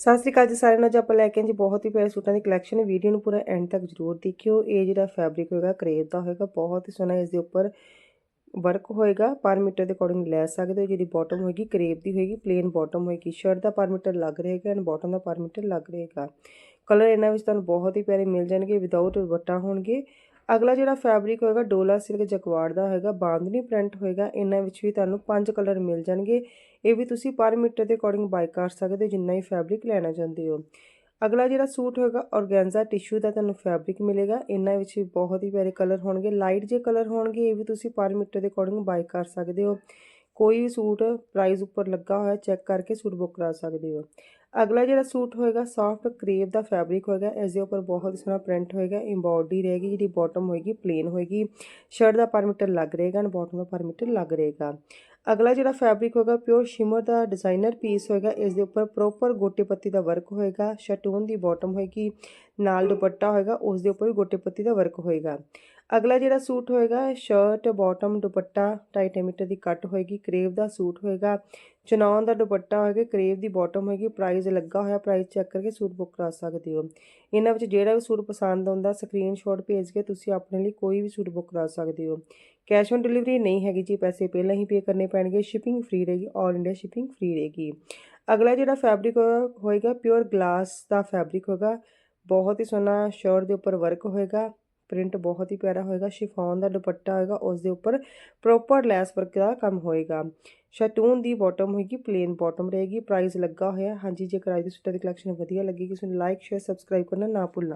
ਸਤਿ ਸ੍ਰੀ ਅਕਾਲ ਜੀ ਸਾਰਿਆਂ ਨੂੰ, ਅੱਜ ਆਪਾਂ ਲੈ ਕੇ ਆਏ ਜੀ ਬਹੁਤ ਹੀ ਪਿਆਰੇ ਸੂਟਾਂ ਦੀ ਕਲੈਕਸ਼ਨ ਵੀਡੀਓ ਨੂੰ ਪੂਰਾ ਐਂਡ ਤੱਕ ਜ਼ਰੂਰ ਦੇਖਿਓ। ਇਹ ਜਿਹੜਾ ਫੈਬਰਿਕ ਹੋਏਗਾ, ਕਰੇਪ ਦਾ ਹੋਏਗਾ, ਬਹੁਤ ਹੀ ਸੋਹਣਾ ਇਸ ਦੇ ਉੱਪਰ ਵਰਕ ਹੋਏਗਾ। ਪਰ ਮੀਟਰ ਦੇ ਅਕੋਰਡਿੰਗ ਲੈ ਸਕਦੇ ਹੋ, ਜਿਹੜੀ ਬਾਟਮ ਹੋਏਗੀ, ਕਰੇਪ ਦੀ ਹੋਏਗੀ ਪਲੇਨ ਬਾਟਮ ਹੋਏਗੀ। ਸ਼ਰਟ ਦਾ ਪਰ ਮੀਟਰ ਲੱਗ ਰਹੇਗਾ ਐਂਡ ਬਾਟਮ ਦਾ ਪਰ ਮੀਟਰ ਲੱਗ ਰਹੇਗਾ। ਕਲਰ ਇਹਨਾਂ ਵਿੱਚ ਤੁਹਾਨੂੰ ਬਹੁਤ ਹੀ ਪਿਆਰੇ ਮਿਲ ਜਾਣਗੇ ਵਿਦਆਊਟ ਦੁਪੱਟਾ ਹੋਣਗੇ। ਅਗਲਾ ਜਿਹੜਾ ਫੈਬਰਿਕ ਹੋਏਗਾ ਡੋਲਾ ਸਿਲਕ ਜਗਵਾੜ ਦਾ ਹੋਏਗਾ ਬਾਂਦਨੀ ਪ੍ਰਿੰਟ ਹੋਏਗਾ, ਇਹਨਾਂ ਵਿੱਚ ਵੀ ਤੁਹਾਨੂੰ ਪੰਜ ਕਲਰ ਮਿਲ ਜਾਣਗੇ। ਇਹ ਵੀ ਤੁਸੀਂ ਪਰ ਮੀਟਰ ਦੇ ਅਕੋਰਡਿੰਗ ਬਾਈ ਕਰ ਸਕਦੇ ਹੋ, ਜਿੰਨਾ ਹੀ ਫੈਬਰਿਕ ਲੈਣਾ ਚਾਹੁੰਦੇ ਹੋ। ਅਗਲਾ ਜਿਹੜਾ ਸੂਟ ਹੋਏਗਾ ਔਰਗੈਂਜ਼ਾ ਟਿਸ਼ੂ ਦਾ ਤੁਹਾਨੂੰ ਫੈਬਰਿਕ ਮਿਲੇਗਾ। ਇਹਨਾਂ ਵਿੱਚ ਵੀ ਬਹੁਤ ਹੀ ਪਿਆਰੇ ਕਲਰ ਹੋਣਗੇ ਲਾਈਟ ਜੇ ਕਲਰ ਹੋਣਗੇ, ਇਹ ਵੀ ਤੁਸੀਂ ਪਰ ਮੀਟਰ ਦੇ ਅਕੋਰਡਿੰਗ ਬਾਈ ਕਰ ਸਕਦੇ ਹੋ। ਕੋਈ ਵੀ ਸੂਟ ਪ੍ਰਾਈਸ ਉੱਪਰ ਲੱਗਾ ਹੋਇਆ ਚੈੱਕ ਕਰਕੇ ਸੂਟ ਬੁੱਕ ਕਰਾ ਸਕਦੇ ਹੋ। ਅਗਲਾ ਜਿਹੜਾ ਸੂਟ ਹੋਏਗਾ ਸੌਫਟ ਕਰੇਪ ਦਾ ਫੈਬਰਿਕ ਹੋਏਗਾ ਇਸ ਦੇ ਉੱਪਰ ਬਹੁਤ ਸੋਹਣਾ ਪ੍ਰਿੰਟ ਹੋਏਗਾ ਐਮਬੋਡੀ ਰਹੇਗੀ ਜਿਹੜੀ ਬਾਟਮ ਹੋਏਗੀ ਪਲੇਨ ਹੋਏਗੀ ਸ਼ਰਟ ਦਾ ਪਰ ਮੀਟਰ ਲੱਗ ਰਹੇਗਾ ਐਂਡ ਬਾਟਮ ਦਾ ਪਰ ਮੀਟਰ ਲੱਗ ਰਹੇਗਾ ਅਗਲਾ ਜਿਹੜਾ ਫੈਬਰਿਕ ਹੋਏਗਾ ਪਿਓਰ ਸ਼ਿਮਰ ਦਾ ਡਿਜ਼ਾਈਨਰ ਪੀਸ ਹੋਏਗਾ ਇਸ ਦੇ ਉੱਪਰ ਪ੍ਰੋਪਰ ਗੋਟੇ ਪੱਤੀ ਦਾ ਵਰਕ ਹੋਏਗਾ ਸ਼ਟੂਨ ਦੀ ਬਾਟਮ ਹੋਏਗੀ ਨਾਲ ਦੁਪੱਟਾ ਹੋਏਗਾ ਉਸ ਦੇ ਉੱਪਰ ਵੀ ਗੋਟੇ ਪੱਤੀ ਦਾ ਵਰਕ ਹੋਏਗਾ ਅਗਲਾ ਜਿਹੜਾ ਸੂਟ ਹੋਏਗਾ ਸ਼ਰਟ ਬਾਟਮ ਦੁਪੱਟਾ 2.5 ਮੀਟਰ ਦੀ ਕੱਟ ਹੋਏਗੀ ਕਰੇਵ ਦਾ ਸੂਟ ਹੋਏਗਾ ਚਨੌਨ ਦਾ ਦੁਪੱਟਾ ਹੋਏਗਾ, ਕਰੇਵ ਦੀ ਬਾਟਮ ਹੋਏਗੀ ਪ੍ਰਾਈਸ ਲੱਗਾ ਹੋਇਆ ਪ੍ਰਾਈਸ ਚੈੱਕ ਕਰਕੇ ਸੂਟ ਬੁੱਕ ਕਰਾ ਸਕਦੇ ਹੋ। ਇਹਨਾਂ ਵਿੱਚ ਜਿਹੜਾ ਵੀ ਸੂਟ ਪਸੰਦ ਆਉਂਦਾ ਸਕਰੀਨਸ਼ਾਟ ਭੇਜ ਕੇ ਤੁਸੀਂ ਆਪਣੇ ਲਈ ਕੋਈ ਵੀ ਸੂਟ ਬੁੱਕ ਕਰਾ ਸਕਦੇ ਹੋ। ਕੈਸ਼ ਔਨ ਡਿਲੀਵਰੀ ਨਹੀਂ ਹੈਗੀ ਜੀ, ਪੈਸੇ ਪਹਿਲਾਂ ਹੀ ਪੇ ਕਰਨੇ ਪੈਣਗੇ ਸ਼ਿਪਿੰਗ ਫ੍ਰੀ ਰਹੇਗੀ ਆਲ ਇੰਡੀਆ ਸ਼ਿਪਿੰਗ ਫ੍ਰੀ ਰਹੇਗੀ। ਅਗਲਾ ਜਿਹੜਾ ਫੈਬਰਿਕ ਹੋਏਗਾ ਪਿਓਰ ਗਲਾਸ ਦਾ ਫੈਬਰਿਕ ਹੋਏਗਾ, ਬਹੁਤ ਹੀ ਸੋਹਣਾ ਸ਼ਰਟ ਦੇ ਉੱਪਰ ਵਰਕ ਹੋਏਗਾ। ਪ੍ਰਿੰਟ ਬਹੁਤ ਹੀ ਪਿਆਰਾ ਹੋਏਗਾ, ਸ਼ਿਫੋਨ ਦਾ ਦੁਪੱਟਾ ਹੋਏਗਾ ਉਸ ਦੇ ਉੱਪਰ ਪ੍ਰੋਪਰ ਲੈਸ ਵਰਕ ਦਾ ਕੰਮ ਹੋਏਗਾ। ਸ਼ੈਟੂਨ ਦੀ ਬਾਟਮ ਹੋਏਗੀ ਪਲੇਨ ਬਾਟਮ ਰਹੇਗੀ ਪ੍ਰਾਈਸ ਲੱਗਾ ਹੋਇਆ। ਹਾਂਜੀ, ਜੇਕਰ ਅੱਜ ਦੀ ਸੂਟਾਂ ਦੀ ਕਲੈਕਸ਼ਨ ਵਧੀਆ ਲੱਗੀ ਕਿਸੇ ਨੂੰ ਲਾਈਕ ਸ਼ੇਅਰ ਸਬਸਕ੍ਰਾਈਬ ਕਰਨਾ ਨਾ ਭੁੱਲਣਾ।